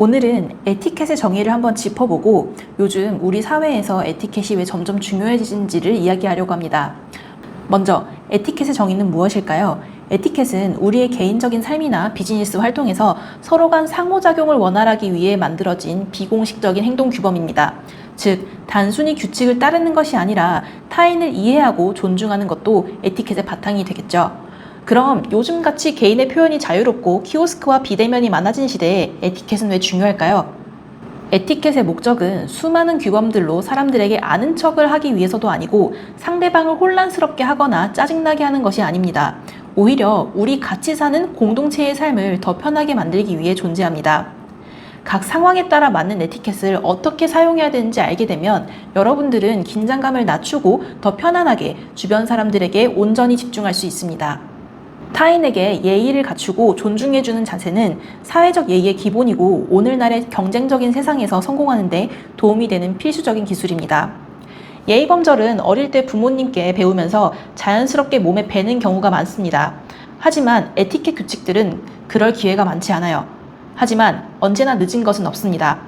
오늘은 에티켓의 정의를 한번 짚어보고 요즘 우리 사회에서 에티켓이 왜 점점 중요해지는지를 이야기하려고 합니다. 먼저 에티켓의 정의는 무엇일까요? 에티켓은 우리의 개인적인 삶이나 비즈니스 활동에서 서로 간 상호작용을 원활하기 위해 만들어진 비공식적인 행동 규범입니다. 즉, 단순히 규칙을 따르는 것이 아니라 타인을 이해하고 존중하는 것도 에티켓의 바탕이 되겠죠. 그럼 요즘같이 개인의 표현이 자유롭고 키오스크와 비대면이 많아진 시대에 에티켓은 왜 중요할까요? 에티켓의 목적은 수많은 규범들로 사람들에게 아는 척을 하기 위해서도 아니고 상대방을 혼란스럽게 하거나 짜증나게 하는 것이 아닙니다. 오히려 우리 같이 사는 공동체의 삶을 더 편하게 만들기 위해 존재합니다. 각 상황에 따라 맞는 에티켓을 어떻게 사용해야 되는지 알게 되면 여러분들은 긴장감을 낮추고 더 편안하게 주변 사람들에게 온전히 집중할 수 있습니다. 타인에게 예의를 갖추고 존중해주는 자세는 사회적 예의의 기본이고 오늘날의 경쟁적인 세상에서 성공하는데 도움이 되는 필수적인 기술입니다. 예의범절은 어릴 때 부모님께 배우면서 자연스럽게 몸에 배는 경우가 많습니다. 하지만 에티켓 규칙들은 그럴 기회가 많지 않아요. 하지만 언제나 늦은 것은 없습니다.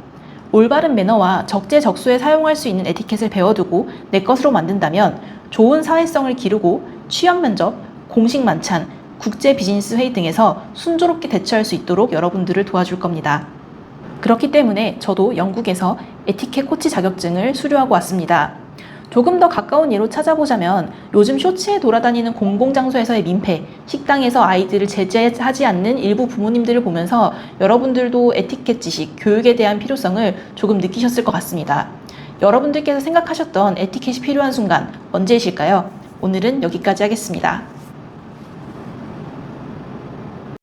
올바른 매너와 적재적소에 사용할 수 있는 에티켓을 배워두고 내 것으로 만든다면 좋은 사회성을 기르고 취업 면접, 공식 만찬, 국제 비즈니스 회의 등에서 순조롭게 대처할 수 있도록 여러분들을 도와줄 겁니다. 그렇기 때문에 저도 영국에서 에티켓 코치 자격증을 수료하고 왔습니다. 조금 더 가까운 예로 찾아보자면 요즘 쇼츠에 돌아다니는 공공장소에서의 민폐, 식당에서 아이들을 제재하지 않는 일부 부모님들을 보면서 여러분들도 에티켓 지식, 교육에 대한 필요성을 조금 느끼셨을 것 같습니다. 여러분들께서 생각하셨던 에티켓이 필요한 순간 언제이실까요? 오늘은 여기까지 하겠습니다.